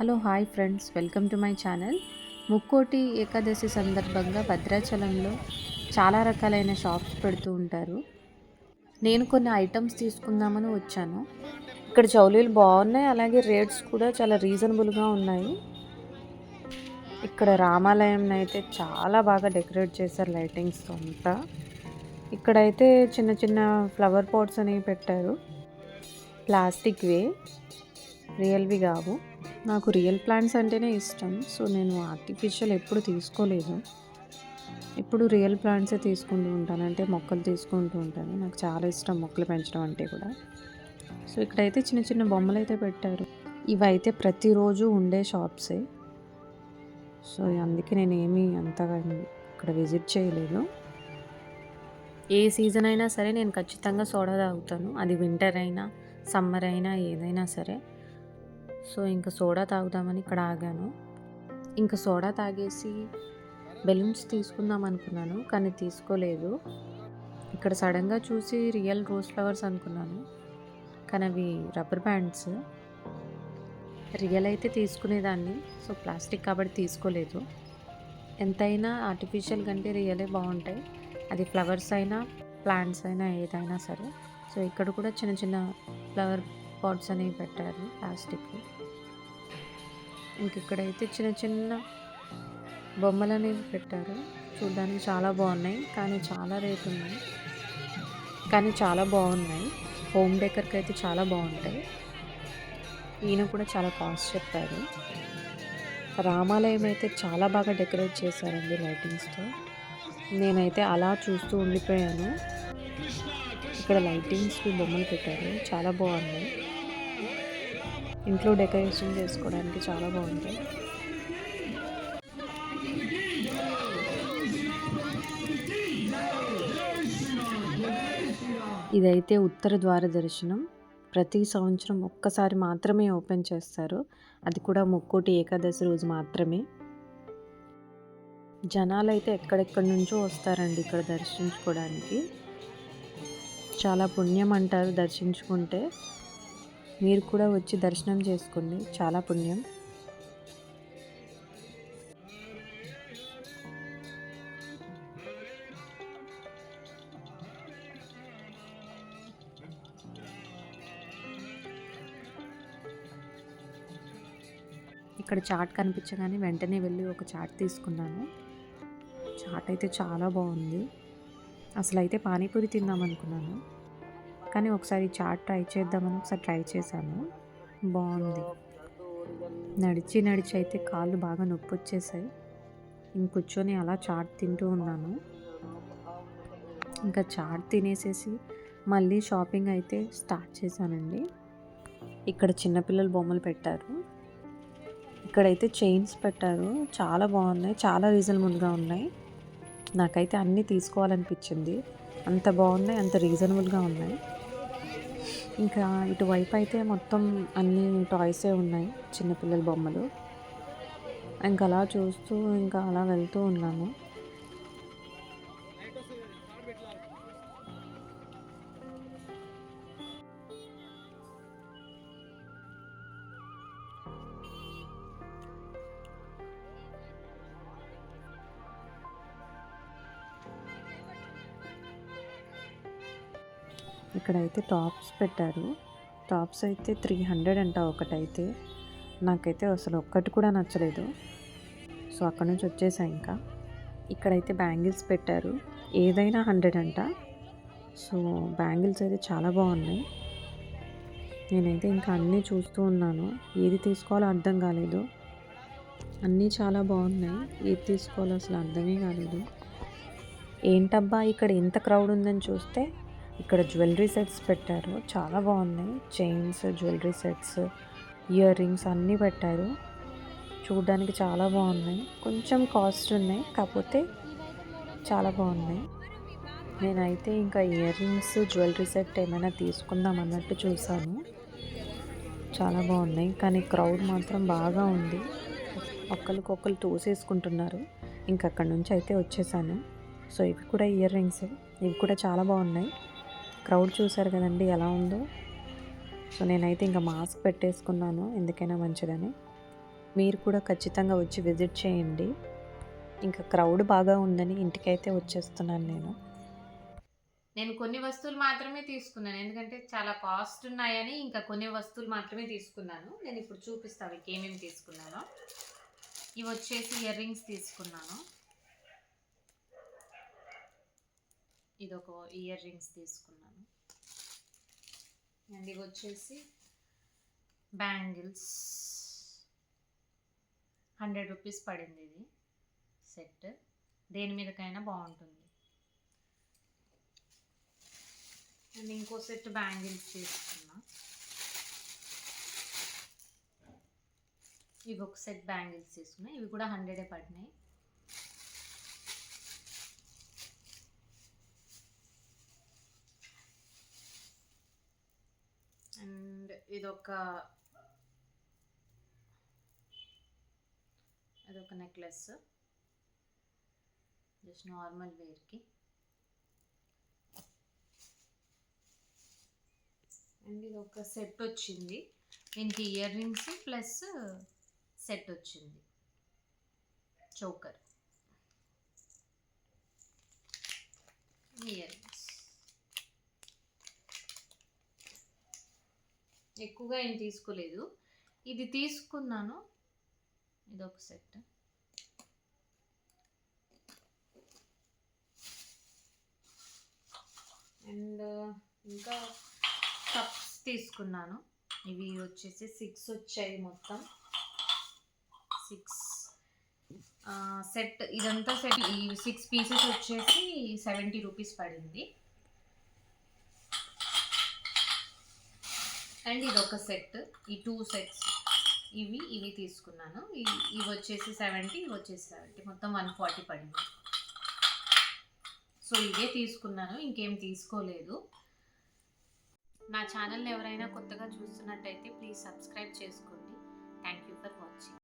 Hello hi friends. Welcome to my channel. Mukkoti Ekadashi సందర్భంగా భద్రాచలంలో చాలా రకాలైన షాప్స్ పెడుతూ ఉంటారు. నేను కొన్ని ఐటమ్స్ తీసుకుందామని వచ్చాను. ఇక్కడ చౌలీలు బాగున్నాయి. అలాగే రేట్స్ కూడా చాలా రీజనబుల్గా ఉన్నాయి. ఇక్కడ రామాలయం అయితే చాలా బాగా డెకరేట్ చేశారు లైటింగ్స్తో అంతా. ఇక్కడైతే చిన్న చిన్న ఫ్లవర్ పాట్స్ అనేవి పెట్టారు. ప్లాస్టిక్ వే రియల్వి కావు. నాకు రియల్ ప్లాంట్స్ అంటేనే ఇష్టం. సో నేను ఆర్టిఫిషియల్ ఎప్పుడు తీసుకోలేదు. ఎప్పుడు రియల్ ప్లాంట్సే తీసుకుంటూ ఉంటాను. అంటే మొక్కలు తీసుకుంటూ ఉంటాను. నాకు చాలా ఇష్టం మొక్కలు పెంచడం అంటే కూడా. సో ఇక్కడైతే చిన్న చిన్న బొమ్మలు అయితే పెట్టారు. ఇవైతే ప్రతిరోజు ఉండే షాప్సే సో అందుకే నేను ఏమీ అంతగా ఇక్కడ విజిట్ చేయలేదు. ఏ సీజన్ అయినా సరే నేను ఖచ్చితంగా సోడా తాగుతాను. అది వింటర్ అయినా సమ్మర్ అయినా ఏదైనా సరే. సో ఇంకా సోడా తాగుదామని ఇక్కడ ఆగాను. ఇంకా సోడా తాగేసి బెలూన్స్ తీసుకుందాం అనుకున్నాను కానీ తీసుకోలేదు. ఇక్కడ సడన్గా చూసి రియల్ రోజ్ ఫ్లవర్స్ అనుకున్నాను కానీ అవి రబ్బర్ బ్యాండ్స్. రియల్ అయితే తీసుకునేదాన్ని సో ప్లాస్టిక్ కాబట్టి తీసుకోలేదు. ఎంతైనా ఆర్టిఫిషియల్ కంటే రియలే బాగుంటాయి. అది ఫ్లవర్స్ అయినా ప్లాంట్స్ అయినా ఏదైనా సరే. సో ఇక్కడ కూడా చిన్న చిన్న ఫ్లవర్ పాట్స్ అనేవి పెట్టారు ప్లాస్టిక్ ఇంకిక్కడైతే చిన్న చిన్న బొమ్మలు అనేవి పెట్టారు. చూడడానికి చాలా బాగున్నాయి. కానీ చాలా రేట్ ఉన్నాయి. కానీ చాలా బాగున్నాయి. హోమ్ డెకర్కి అయితే చాలా బాగుంటాయి. ఈయన కూడా చాలా కాస్ట్ చెప్పారు. రామాలయం అయితే చాలా బాగా డెకరేట్ చేశారండి లైటింగ్స్తో. నేనైతే అలా చూస్తూ ఉండిపోయాను. ఇక్కడ లైటింగ్స్కి బొమ్మలు పెట్టారు. చాలా బాగున్నాయి. ఇంట్లో డెకరేషన్ చేసుకోవడానికి చాలా బాగుంటాయి. ఇదైతే ఉత్తర ద్వార దర్శనం. ప్రతి సంవత్సరం ఒక్కసారి మాత్రమే ఓపెన్ చేస్తారు. అది కూడా ముక్కోటి ఏకాదశి రోజు మాత్రమే. జనాలు అయితే ఎక్కడెక్కడి నుంచో వస్తారండి ఇక్కడ దర్శించుకోవడానికి చాలా పుణ్యం అంటారు దర్శించుకుంటే. మీరు కూడా వచ్చి దర్శనం చేసుకోండి. చాలా పుణ్యం. ఇక్కడ చాట్ కనిపించగానే వెంటనే వెళ్ళి ఒక చాట్ తీసుకున్నాను. చాట్ అయితే చాలా బాగుంది. అసలు అయితే పానీపూరి తిందాం అనుకున్నాను కానీ ఒకసారి చాట్ ట్రై చేద్దామని ఒకసారి ట్రై చేశాను. బాగుంది. నడిచి నడిచి అయితే కాళ్ళు బాగా నొప్పి వచ్చేసాయి. కూర్చొని అలా చాట్ తింటూ ఉన్నాను. ఇంకా చాట్ తినేసేసి మళ్ళీ షాపింగ్ అయితే స్టార్ట్ చేశానండి. ఇక్కడ చిన్నపిల్లల బొమ్మలు పెట్టారు. ఇక్కడైతే చైన్స్ పెట్టారు. చాలా బాగున్నాయి. చాలా రీజనబుల్గా ఉన్నాయి. నాకైతే అన్నీ తీసుకోవాలనిపించింది. అంత బాగున్నాయి అంత రీజనబుల్గా ఉన్నాయి. ఇంకా ఇటువైపు అయితే మొత్తం అన్ని టాయ్సే ఉన్నాయి చిన్నపిల్లల బొమ్మలు. ఇంకా అలా చూస్తూ ఇంకా అలా వెళ్తూ ఉన్నాము. ఇక్కడైతే టాప్స్ పెట్టారు. టాప్స్ అయితే త్రీ హండ్రెడ్ అంట ఒకటైతే. నాకైతే అసలు ఒక్కటి కూడా నచ్చలేదు. సో అక్కడ నుంచి వచ్చేసా ఇంకా. ఇక్కడైతే బ్యాంగిల్స్ పెట్టారు. ఏదైనా హండ్రెడ్ అంట. సో బ్యాంగిల్స్ అయితే చాలా బాగున్నాయి. నేనైతే ఇంకా అన్నీ చూస్తూ ఉన్నాను. ఏది తీసుకోవాలో అర్థం కాలేదు. అన్నీ చాలా బాగున్నాయి. ఏది తీసుకోవాలో అసలు అర్థమే కాలేదు. ఏంటబ్బా ఇక్కడ ఎంత క్రౌడ్ ఉందని చూస్తే ఇక్కడ జ్యువెలరీ సెట్స్ పెట్టారు. చాలా బాగున్నాయి chains jewellery sets earrings అన్నీ పెట్టారు. చూడడానికి చాలా బాగున్నాయి కొంచెం కాస్ట్ ఉన్నాయి కాకపోతే చాలా బాగున్నాయి నేనైతే ఇంకా ఇయర్ రింగ్స్ జ్యువెలరీ సెట్ ఏమైనా తీసుకుందాం అన్నట్టు చూసాను చాలా బాగున్నాయి కానీ క్రౌడ్ మాత్రం బాగా ఉంది. ఒకరికొకరు తోసేసుకుంటున్నారు. ఇంక అక్కడి నుంచి అయితే వచ్చేసాను. సో ఇవి కూడా ఇయర్ రింగ్స్ ఇవి కూడా చాలా బాగున్నాయి. క్రౌడ్ చూసారు కదండి ఎలా ఉందో. సో నేనైతే ఇంకా మాస్క్ పెట్టేసుకున్నాను ఎందుకైనా మంచిదని. మీరు కూడా ఖచ్చితంగా వచ్చి విజిట్ చేయండి. ఇంకా క్రౌడ్ బాగా ఉందని ఇంటికైతే వచ్చేస్తున్నాను నేను. నేను కొన్ని వస్తువులు మాత్రమే తీసుకున్నాను ఎందుకంటే చాలా కాస్ట్ ఉన్నాయని ఇంకా కొన్ని వస్తువులు మాత్రమే తీసుకున్నాను. నేను ఇప్పుడు చూపిస్తాను ఇంకేమేమి తీసుకున్నానో. ఇవి వచ్చేసి ఇయర్ రింగ్స్ తీసుకున్నాను. ఇది ఒక ఇయర్ రింగ్స్ తీసుకున్నాను. అండ్ ఇవి వచ్చేసి బ్యాంగిల్స్. హండ్రెడ్ రూపీస్ పడింది ఇది సెట్. దేని మీదకైనా బాగుంటుంది. అండ్ ఇంకో సెట్ బ్యాంగిల్స్ తీసుకున్నా. ఇవి ఒక సెట్ బ్యాంగిల్స్ తీసుకున్నా. ఇవి కూడా హండ్రెడే పడినాయి అండ్ ఇదొక అదొక నెక్లెస్. జస్ట్ నార్మల్ వేర్కి. అండ్ ఇది ఒక సెట్ వచ్చింది. దీనికి ఇయర్ రింగ్స్ ప్లస్ సెట్ వచ్చింది. చోకర్. Earrings. ఎక్కువగా ఏం తీసుకోలేదు. ఇది తీసుకున్నాను. ఇది ఒక సెట్. అండ్ ఇంకా కప్స్ తీసుకున్నాను. ఇవి వచ్చేసి సిక్స్ వచ్చాయి మొత్తం. సిక్స్ సెట్ ఇదంతా సెట్ ఈ సిక్స్ పీసెస్ వచ్చేసి సెవెంటీ రూపీస్ పడింది. అండ్ ఇది ఒక సెట్. ఈ టూ సెట్స్ ఇవి ఇవి తీసుకున్నాను. ఇవి ఇవి వచ్చేసి సెవెంటీ ఇవి వచ్చేసి సెవెంటీ. మొత్తం వన్ ఫార్టీ పడింది. సో ఇవే తీసుకున్నాను. ఇంకేం తీసుకోలేదు. నా ఛానల్ ఎవరైనా కొత్తగా చూస్తున్నట్టయితే ప్లీజ్ సబ్స్క్రైబ్ చేసుకోండి.